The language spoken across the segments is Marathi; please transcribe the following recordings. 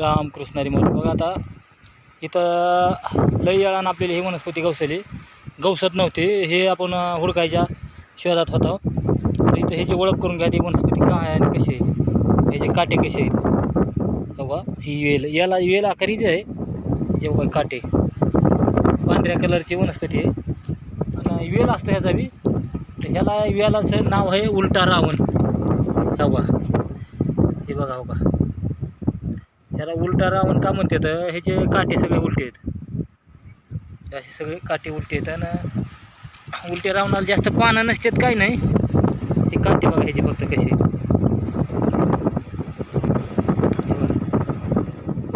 रामकृष्णारी मोर बघा आता इथं लई वेळानं आपल्याला ही वनस्पती गवसली. गवसत नव्हती हे आपण हुडकायच्या शोधात होतो. तर इथं ह्याची ओळख करून घ्या ती वनस्पती काय आहे आणि कशी आहे. ह्याचे काटे कसे आहेत. बघा ही वेल याला वेल आकारीच आहे. ह्याचे बघा काटे. पांढऱ्या कलरची वनस्पती आहे. आणि वेल असतं ह्याचा बी. तर ह्याला वेलाचं नाव आहे उलटा रावण. हा बघा. हे बघा हो का याला उलटा रावण का म्हणते तर ह्याचे काटे सगळे उलटे आहेत. असे सगळे काटे उलटे आहेत आणि उलटे रावणाला जास्त पानं नसतात काही नाही. हे काटे बघा ह्याचे फक्त कसे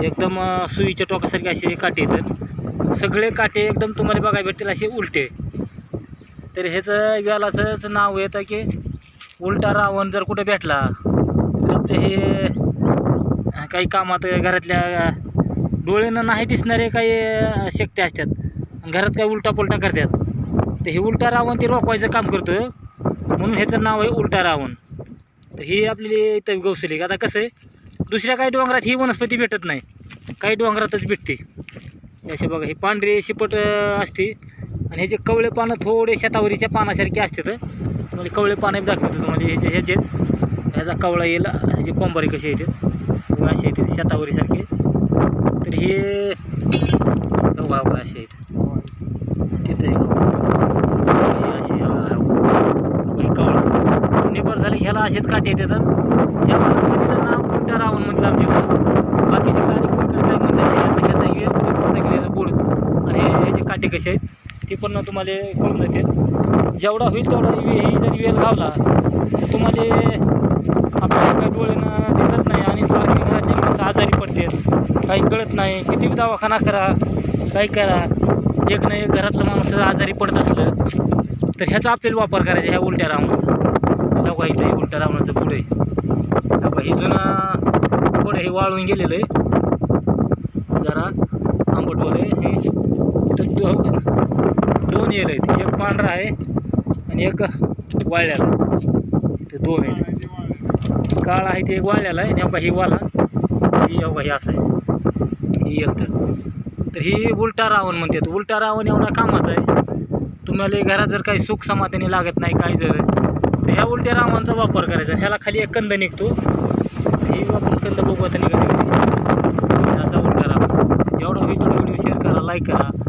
एकदम सुईच्या टोकासारखे असे काटे येतात सगळे काटे एकदम तुम्हाला बघायला भेटतील असे उलटे. तर ह्याचं व्यालाचंच नाव येतं की उलटा रावण जर कुठं भेटला तर आपले हे काही कामात घरातल्या डोळ्यानं नाही दिसणारे काही शक्ती असतात. आणि घरात काही उलटा पुलटा करतात. तर हे उलटा रावण ते रोखवायचं काम करतो. म्हणून ह्याचं नाव आहे उलटा रावण. तर ही आपली इथं गौसली. आता कसं आहे दुसऱ्या काही डोंगरात ही वनस्पती भेटत नाही. काही डोंगरातच भेटते. असे बघा ही पांढरी शिपट असते. आणि ह्याचे कवळे पानं थोडे शतावरीच्या पानासारखे असतात म्हणजे कवळे पानं दाखवतो म्हणजे ह्याचे ह्याचेच ह्याचा कवळा येईल ह्याचे कोंबारी कसे येतात. पूर्ण असे आहेत शेतावरीसारखे. तर हे बघा असे आहेत. तिथे असे कवळा. निबर झाले ह्याला असेच काटे येतात. ह्या वनस्पतीचं नाव कोणत्या रावण म्हटलं आमच्याकडं बाकीचे काय कोणकडे काय म्हणतात ह्याचा ह्याचा वेल आणि ह्याचे काटे कसे आहेत ते पण तुम्हाला कळून जाते. जेवढा होईल तेवढा ही जरी वेळ लावला तर तुम्हाला आपल्या काही डोळ्यानं दिसत नाही आणि सारखे घरातले माणसं आजारी पडतात काही कळत नाही. किती दवाखाना करा काही करा. एक ना एक घरातलं माणूस जर आजारी पडत असलं तर ह्याचा आपल्याला वापर करायचा ह्या उलट्या रावणाचा. तेव्हा इथं उलट्या रावणाचं पुढे तेव्हा ही जुना पुढे हे वाळून गेलेलं आहे. जरा आंबट वगैरे हे. दोन येल आहेत. एक पांढरा आहे आणि एक वाळल्याला आहे. ते दोन आहेत. काळ आहे ते एक वाळल्याला आहे आणि अबा ही वाला. ही अबा ही असं आहे. ही एकतर तर. तर ही उलटा रावण म्हणतात. उलटा रावण एवढा कामाचा आहे. तुम्हाला घरात जर काही सुख समाधानी लागत नाही काही जर तर ह्या उलट्या रावणाचा वापर करायचा. ह्याला खाली एक कंद निघतो. ही आपण कंद बघू निघत असा उलटा रावण. एवढा होईल तेवढा व्हिडिओ शेअर करा लाईक करा.